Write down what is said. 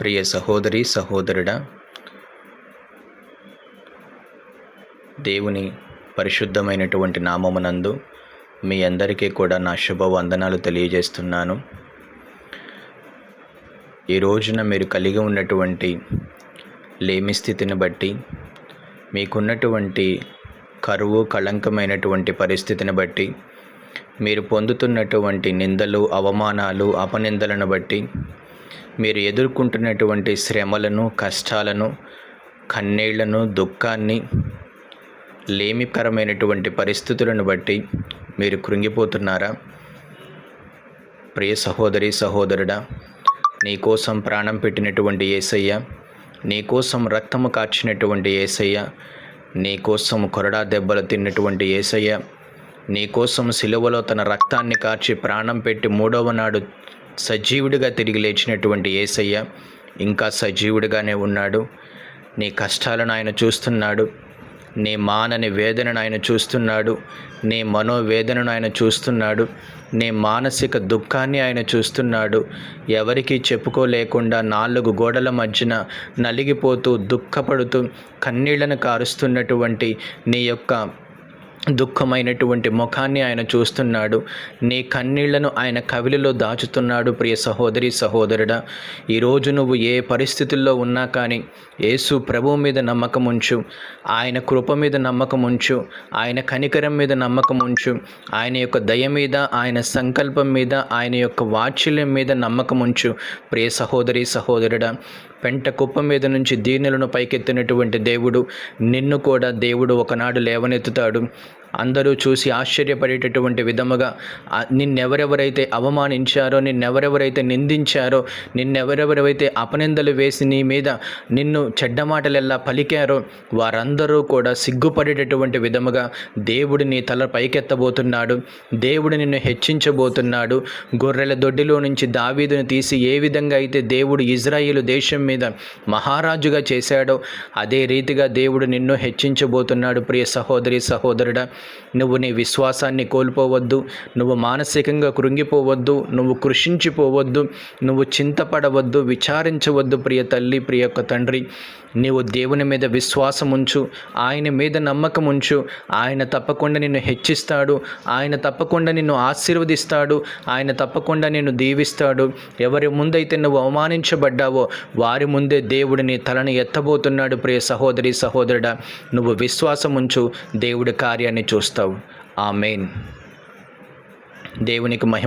ప్రియ సహోదరి సహోదరుడా దేవుని పరిశుద్ధమైనటువంటి నామమునందు మీ అందరికీ కూడా నా శుభ వందనాలు తెలియజేస్తున్నాను. ఈ రోజున మీరు కలిగి ఉన్నటువంటి లేమి స్థితిని బట్టి మీకున్నటువంటి కరువు కళంకమైనటువంటి పరిస్థితిని బట్టి మీరు పొందుతున్నటువంటి నిందలు అవమానాలు అపనిందలను బట్టి మీరు ఎదుర్కొంటున్నటువంటి శ్రమలను కష్టాలను కన్నీళ్ళను దుఃఖాన్ని లేమికరమైనటువంటి పరిస్థితులను బట్టి మీరు కృంగిపోతున్నారా? ప్రియ సహోదరి సహోదరుడా నీకోసం ప్రాణం పెట్టినటువంటి ఏసయ్య నీకోసం రక్తము కార్చినటువంటి ఏసయ్య నీకోసం కొరడా దెబ్బలు తిన్నటువంటి ఏసయ్య నీకోసం సిలువలో తన రక్తాన్ని కార్చి ప్రాణం పెట్టి మూడవ నాడు సజీవుడిగా తిరిగి లేచినటువంటి ఏసయ్య ఇంకా సజీవుడిగానే ఉన్నాడు. నీ కష్టాలను ఆయన చూస్తున్నాడు. నీ మానని వేదనను ఆయన చూస్తున్నాడు. నీ మనోవేదనను ఆయన చూస్తున్నాడు. నీ మానసిక దుఃఖాన్ని ఆయన చూస్తున్నాడు. ఎవరికి చెప్పుకోలేకుండా నాలుగు గోడల మధ్యన నలిగిపోతూ దుఃఖపడుతూ కన్నీళ్ళను కారుస్తున్నటువంటి నీ యొక్క దుఃఖమైనటువంటి ముఖాన్ని ఆయన చూస్తున్నాడు. నీ కన్నీళ్ళను ఆయన కవిలిలో దాచుతున్నాడు ప్రియ సహోదరి సహోదరుడా. ఈరోజు నువ్వు ఏ పరిస్థితుల్లో ఉన్నా కానీ యేసు ప్రభువు మీద నమ్మకం ఉంచు. ఆయన కృప మీద నమ్మకం ఉంచు. ఆయన కనికరం మీద నమ్మకం ఉంచు. ఆయన యొక్క దయ మీద ఆయన సంకల్పం మీద ఆయన యొక్క వాత్సల్యం మీద నమ్మకం ఉంచు. ప్రియ సహోదరి సహోదరుడా పెంట కుప్ప మీద నుంచి దీనులను పైకెత్తినటువంటి దేవుడు నిన్ను కూడా దేవుడు ఒకనాడు లేవనెత్తుతాడు. అందరూ చూసి ఆశ్చర్యపడేటటువంటి విధముగా నిన్నెవరెవరైతే అవమానించారో నిన్నెవరెవరైతే నిందించారో నిన్నెవరెవరైతే అపనిందలు వేసి నీ మీద నిన్ను చెడ్డ మాటలెల్లా పలికారో వారందరూ కూడా సిగ్గుపడేటటువంటి విధముగా దేవుడు నీ తల పైకెత్తబోతున్నాడు. దేవుడు నిన్ను హెచ్చించబోతున్నాడు. గొర్రెల దొడ్డిలో నుంచి దావీదును తీసి ఏ విధంగా అయితే దేవుడు ఇజ్రాయిలు దేశం మీద మహారాజుగా చేశాడో అదే రీతిగా దేవుడు నిన్ను హెచ్చించబోతున్నాడు. ప్రియ సహోదరి సహోదరుడా నువ్వు నీ విశ్వాసాన్ని కోల్పోవద్దు నువ్వు మానసికంగా కృంగిపోవద్దు నువ్వు కృషించిపోవద్దు నువ్వు చింతపడవద్దు విచారించవద్దు ప్రియ తల్లి ప్రియ యొక్క తండ్రి. నీవు దేవుని మీద విశ్వాసం ఉంచు ఆయన మీద నమ్మకం ఉంచు. ఆయన తప్పకుండా నిన్ను హెచ్చిస్తాడు ఆయన తప్పకుండా నిన్ను ఆశీర్వదిస్తాడు ఆయన తప్పకుండా నిన్ను దీవిస్తాడు. ఎవరి ముందైతే నువ్వు అవమానించబడ్డావో వారి ముందే దేవుడు నీ తలను ఎత్తబోతున్నాడు ప్రియ సహోదరి సహోదరుడా. నువ్వు విశ్వాసం ఉంచు దేవుడి కార్యాన్ని చూస్తావు. ఆ మెయిన్ దేవునికి మహిమ